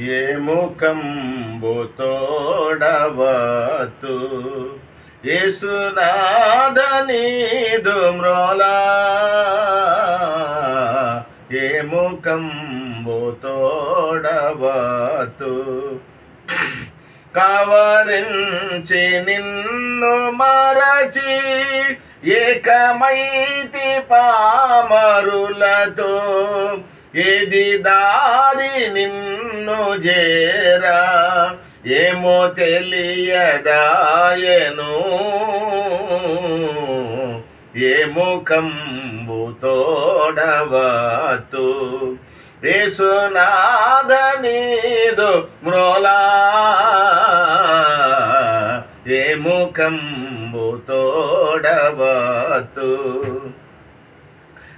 ఏ ముఖంబు తోడవతు. యేసునాదనీదు మ్రోలా. ఏ ముఖంబు తోడవతు. కవరించి నిన్ను మరచి ఏకమైతి పామరులతో. ఇది దారి నిన్ను చేరా ఏమో తెలియదాయను. ఏ ముఖంబు తోడవతు? యేసునాథనీదు మ్రోలా? ఏ ముఖంబు తోడవతు?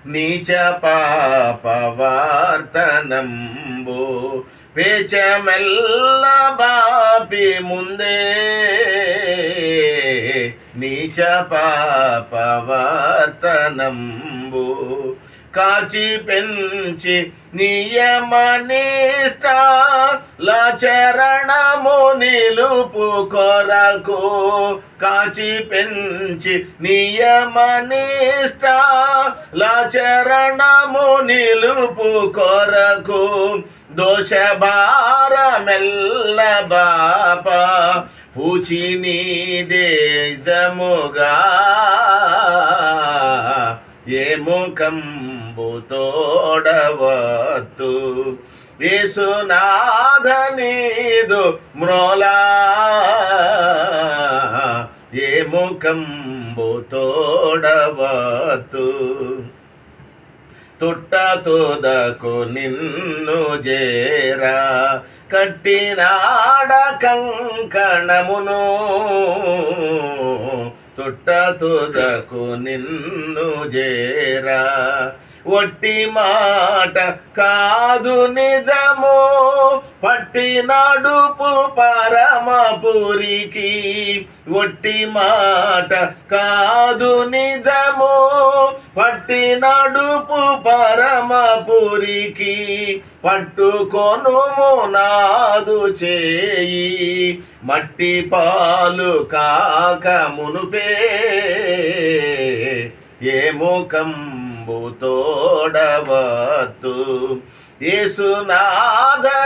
నీచ పాపవార్తనంబు వేచమెల్ల బాపి ముందే. నీచ పాపవార్తనంబు కాచి పెంచి నియమనిష్ట చరణము నిలుపు కొరకు. కాచి పెంచి నియమనిష్ట చరణము నిలుపు కొరకు. దోష భారమెల్ల బాప పూచి నీదేజముగా ఏ ముఖంబు తోడవద్దు యేసునాథనీదు మ్రోలా. ఏ ముఖంబు తోడవద్దు తుట్ట తుదకు నిన్ను జేరా. కట్టినాడ కంకణమును. తుట్ట తుదకు నిన్ను జేరా. ఒట్టి మాట కాదు నిజము. పట్టి పరమపురికి ఒట్టి మాట కాదు నిజము. పట్టి పరమపురికి పట్టుకొనుము నాదు చేయి. మట్టి పాలు కాక మునుపే ఏ ముఖం తోడవత్తు యేసునాథ